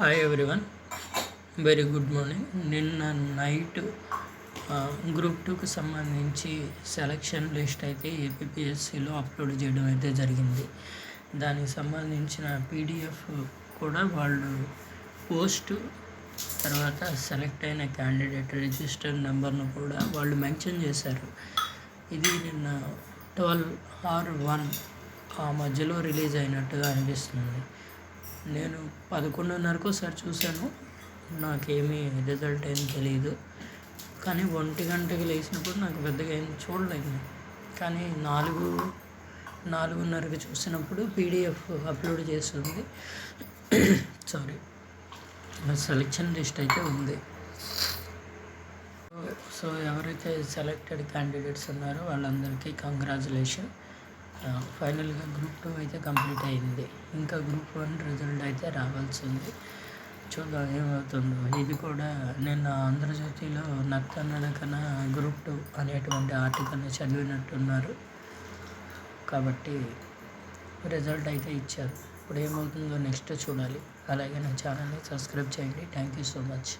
Hi everyone very good morning నిన్న night group టూకి సంబంధించి సెలక్షన్ లిస్ట్ అయితే ఏపీఎస్సిలో అప్లోడ్ చేయడం అయితే జరిగింది. దానికి సంబంధించిన పీడిఎఫ్ కూడా వాళ్ళు పోస్ట్ తర్వాత సెలెక్ట్ అయిన క్యాండిడేట్ రిజిస్టర్ నెంబర్ను కూడా వాళ్ళు మెన్షన్ చేశారు. ఇది నిన్న ట్వెల్వ్ ఆర్ వన్ ఆ మధ్యలో రిలీజ్ అయినట్టుగా అనిపిస్తుంది. నేను పదకొండున్నరకు ఒకసారి చూశాను. నాకేమీ రిజల్ట్ ఏం తెలియదు కానీ ఒంటి గంటకి లేచినప్పుడు నాకు పెద్దగా ఏం చూడలేదు. కానీ నాలుగు నాలుగున్నరకి చూసినప్పుడు పీడిఎఫ్ అప్లోడ్ చేస్తుంది. సారీ సెలెక్షన్ లిస్ట్ అయితే ఉంది. సో ఎవరైతే సెలెక్టెడ్ క్యాండిడేట్స్ ఉన్నారో వాళ్ళందరికీ కంగ్రాచులేషన్. ఫైనల్గా గ్రూప్ టూ అయితే కంప్లీట్ అయింది. ఇంకా గ్రూప్ వన్ రిజల్ట్ అయితే రావాల్సింది. చూద్దాం ఏమవుతుందో. ఇది కూడా నిన్న ఆంధ్రజ్యోతిలో నక్కనకన గ్రూప్ టూ అనేటువంటి ఆర్టికల్ని చదివినట్టున్నారు. కాబట్టి రిజల్ట్ అయితే ఇచ్చారు. ఇప్పుడు ఏమవుతుందో నెక్స్ట్ చూడాలి. అలాగే నా ఛానల్ని సబ్స్క్రైబ్ చేయండి. Thank you so much.